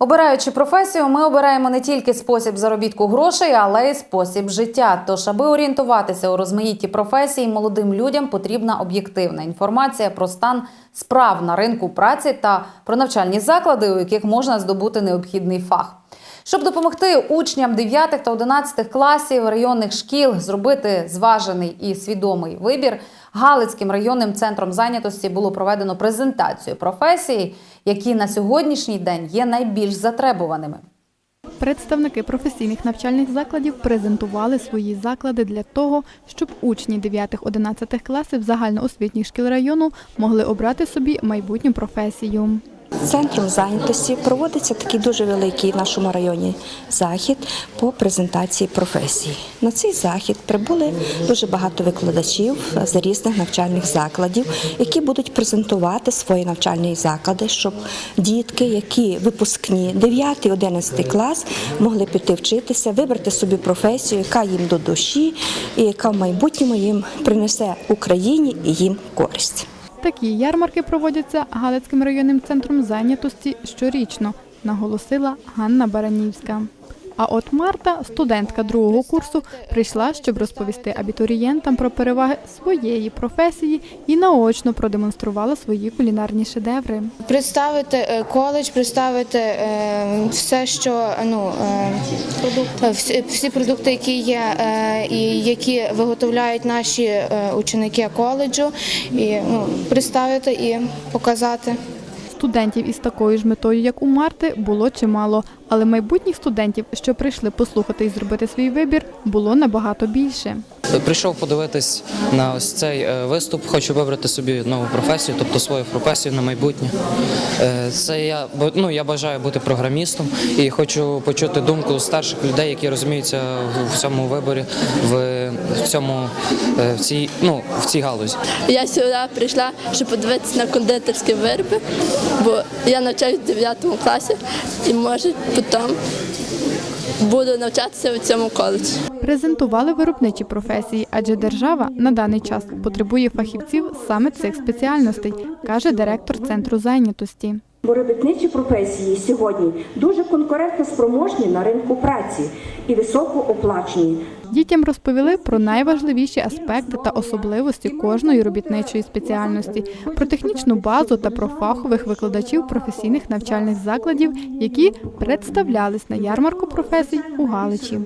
Обираючи професію, ми обираємо не тільки спосіб заробітку грошей, але й спосіб життя. Тож, аби орієнтуватися у розмаїтті професій, молодим людям потрібна об'єктивна інформація про стан справ на ринку праці та про навчальні заклади, у яких можна здобути необхідний фах. Щоб допомогти учням 9 та 11 класів районних шкіл зробити зважений і свідомий вибір, Галицьким районним центром зайнятості було проведено презентацію професій, які на сьогоднішній день є найбільш затребуваними. Представники професійних навчальних закладів презентували свої заклади для того, щоб учні 9-11 класів загальноосвітніх шкіл району могли обрати собі майбутню професію. Центром зайнятості проводиться такий дуже великий в нашому районі захід по презентації професій. На цей захід прибули дуже багато викладачів з різних навчальних закладів, які будуть презентувати свої навчальні заклади, щоб дітки, які випускні 9-11 клас, могли піти вчитися, вибрати собі професію, яка їм до душі і яка в майбутньому їм принесе Україні і їм користь. Такі ярмарки проводяться Галицьким районним центром зайнятості щорічно, наголосила Ганна Баранівська. А от Марта, студентка другого курсу, прийшла, щоб розповісти абітурієнтам про переваги своєї професії і наочно продемонструвала свої кулінарні шедеври. Представити е, коледж, представити е, все, що ну е, всі, продукти, які є, і які виготовляють наші ученики коледжу, і ну, представити і показати. Студентів із такою ж метою, як у Марти, було чимало, але майбутніх студентів, що прийшли послухати і зробити свій вибір, було набагато більше. Прийшов подивитись на ось цей е, виступ. Хочу вибрати собі нову професію, тобто свою професію на майбутнє. Е, Це я ну, я бажаю бути програмістом і хочу почути думку старших людей, які розуміються в- цьому виборі, в, в цьому е, в цій ну в цій галузі. Я сюди прийшла, щоб подивитися на кондитерські вироби, бо я навчаюсь в 9 класі і може потім буду навчатися в цьому коледжі. Презентували виробничі професії, адже держава на даний час потребує фахівців саме цих спеціальностей, каже директор центру зайнятості. Виробітничі робітничі професії сьогодні дуже конкурентно спроможні на ринку праці і високооплачені. Дітям розповіли про найважливіші аспекти та особливості кожної робітничої спеціальності, про технічну базу та про фахових викладачів професійних навчальних закладів, які представлялись на ярмарку професій у Галичі.